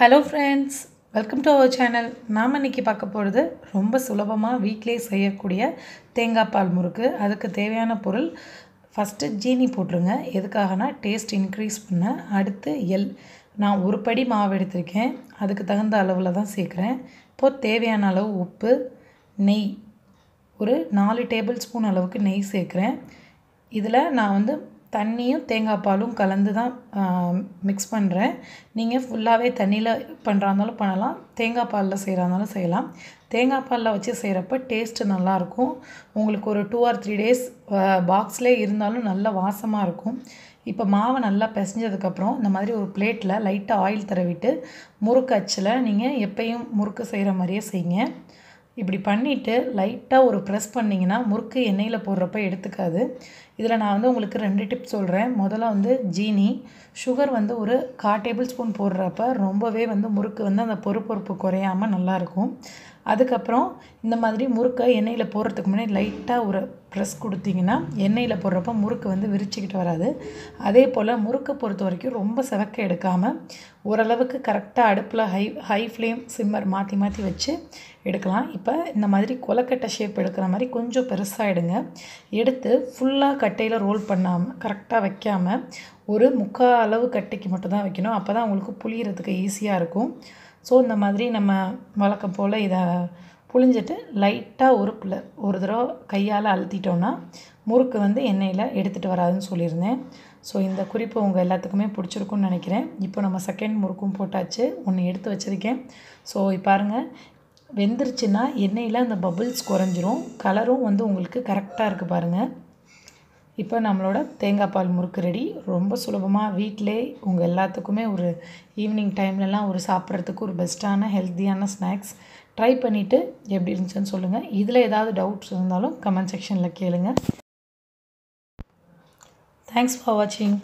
Hello friends welcome to our channel நாம் இன்றைக்கி பார்க்க போகிறது ரொம்ப சுலபமாக வீட்டிலே செய்யக்கூடிய தேங்காய் பால் முறுக்கு. அதுக்கு தேவையான பொருள் ஃபஸ்ட்டு ஜீனி போட்டுருங்க. எதுக்காகனா டேஸ்ட் இன்க்ரீஸ் பண்ண. அடுத்து எல் நான் ஒரு படி மாவு எடுத்திருக்கேன். அதுக்கு தகுந்த அளவில் தான் சேர்க்குறேன். இப்போது தேவையான அளவு உப்பு நெய். ஒரு நாலு டேபிள் ஸ்பூன் அளவுக்கு நெய் சேர்க்குறேன். இதில் நான் வந்து தண்ணியும் தேங்காய் பாலும் கலந்து தான் மிக்ஸ் பண்ணுறேன் நீங்கள் ஃபுல்லாகவே தண்ணியில் பண்ணுறா இருந்தாலும் பண்ணலாம். தேங்காய் பாலில் செய்கிறா இருந்தாலும் செய்யலாம். தேங்காய் பாலில் வச்சு செய்கிறப்ப டேஸ்ட்டு நல்லாயிருக்கும் உங்களுக்கு ஒரு டூ ஆர் த்ரீ டேஸ் பாக்ஸ்லேயே இருந்தாலும் நல்ல வாசமாக இருக்கும். இப்போ மாவை நல்லா பிசைஞ்சதுக்கப்புறம் இந்த மாதிரி ஒரு பிளேட்டில் லைட்டாக ஆயில் தடவிட்டு முறுக்கு அச்சில் நீங்கள் எப்பயும் முறுக்கு செய்கிற மாதிரியே செய்யுங்க. இப்படி பண்ணிவிட்டு லைட்டாக ஒரு ப்ரெஸ் பண்ணிங்கன்னா முறுக்கு எண்ணெயில் போடுறப்ப எடுத்துக்காது. இதில் நான் வந்து உங்களுக்கு ரெண்டு டிப் சொல்கிறேன். முதல்ல வந்து ஜீனி. சுகர் வந்து ஒரு கா டேபிள் ஸ்பூன் போடுறப்ப ரொம்பவே வந்து முறுக்கு வந்து அந்த பொறுப்பொறுப்பு குறையாமல் நல்லாயிருக்கும். அதுக்கப்புறம் இந்த மாதிரி முறுக்கை எண்ணெயில் போடுறதுக்கு முன்னாடி லைட்டாக ஒரு ப்ரெஸ் கொடுத்தீங்கன்னா எண்ணெயில் போடுறப்ப முறுக்கு வந்து விரிச்சிக்கிட்டு வராது. அதே போல் முறுக்கை பொறுத்த வரைக்கும் ரொம்ப செவக்க எடுக்காமல் ஓரளவுக்கு கரெக்டாக அடுப்பில் ஹை ஹை ஃப்ளேம் சிம்மர் மாற்றி மாற்றி வச்சு எடுக்கலாம். இப்போ இந்த மாதிரி கொலக்கட்டை ஷேப் எடுக்கிற மாதிரி கொஞ்சம் பெருசாக எடுங்க. எடுத்து ஃபுல்லாக கட் கட்டையில் ரோல் பண்ணாமல் கரெக்டாக வைக்காமல் ஒரு முக்கால் அளவு கட்டைக்கு மட்டும் தான் வைக்கணும். அப்போ தான் உங்களுக்கு புளியறதுக்கு ஈஸியாக இருக்கும். ஸோ இந்த மாதிரி நம்ம வழக்கம் போல் இதை புழிஞ்சிட்டு லைட்டாக ஒரு பிள்ளை ஒரு தடவை கையால் அழுத்திட்டோன்னா முறுக்கு வந்து எண்ணெயில் எடுத்துகிட்டு வராதுன்னு சொல்லியிருந்தேன். ஸோ இந்த குறிப்பு உங்கள் எல்லாத்துக்குமே பிடிச்சிருக்குன்னு நினைக்கிறேன். இப்போ நம்ம செகண்ட் முறுக்கும் போட்டாச்சு. ஒன்று எடுத்து வச்சுருக்கேன். ஸோ பாருங்கள் வெந்துருச்சுன்னா எண்ணெயில் அந்த பபுள்ஸ் குறைஞ்சிரும். கலரும் வந்து உங்களுக்கு கரெக்டாக இருக்குது பாருங்கள் இப்போ நம்மளோட தேங்காய் பால் முறுக்கு ரெடி. ரொம்ப சுலபமாக வீட்டிலே உங்கள் எல்லாத்துக்குமே ஒரு ஈவினிங் டைம்லலாம் ஒரு சாப்பிட்றதுக்கு ஒரு பெஸ்ட்டான ஹெல்த்தியான ஸ்நாக்ஸ் ட்ரை பண்ணிவிட்டு எப்படி இருந்துச்சுன்னு சொல்லுங்கள் இதில் ஏதாவது டவுட்ஸ் இருந்தாலும் கமெண்ட் செக்ஷனில் கேளுங்கள் தேங்க்ஸ் ஃபார் வாட்சிங்